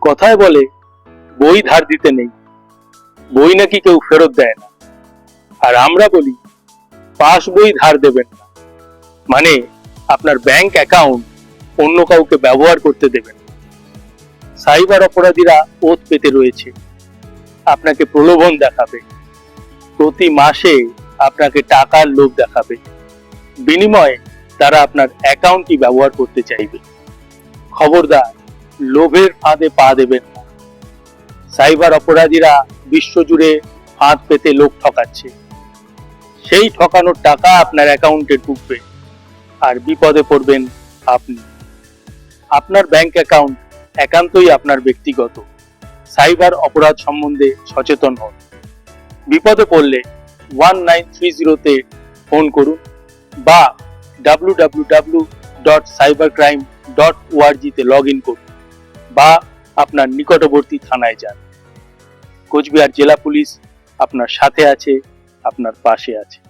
কথায় বলে, বই ধার দিতে নেই। বই নাকি কেউ ফেরত দেয় না। আর আমরা বলি পাস বই ধার দেবেন না। মানে আপনার ব্যাংক অ্যাকাউন্ট অন্য কাউকে ব্যবহার করতে দেবেন সাইবার অপরাধীরা ওত পেতে রয়েছে। আপনাকে প্রলোভন দেখাবে। প্রতি মাসে আপনাকে টাকার লোভ দেখাবে। বিনিময়ে তারা আপনার অ্যাকাউন্টটি ব্যবহার করতে চাইবে। খবরদার লোভের ফাঁদে পা দেবেন না। সাইবার অপরাধীরা বিশ্বজুড়ে ফাঁদ পেতে লোক ঠকাচ্ছে। সেই ঠকানোর টাকা আপনার অ্যাকাউন্টে ঢুকবে আর বিপদে পড়বেন আপনি। আপনার ব্যাংক অ্যাকাউন্ট একান্তই আপনার ব্যক্তিগত। সাইবার অপরাধ সম্বন্ধে সচেতন হন। বিপদে পড়লে ওয়ান নাইন থ্রি জিরোতে ফোন করুন বা W W W dot cyber crime dot ওআরজিতে log in করুন। বা আপনার নিকটবর্তী থানায় যান। কোচবিহার জেলা পুলিশ আপনার সাথে আছে আপনার পাশে আছে।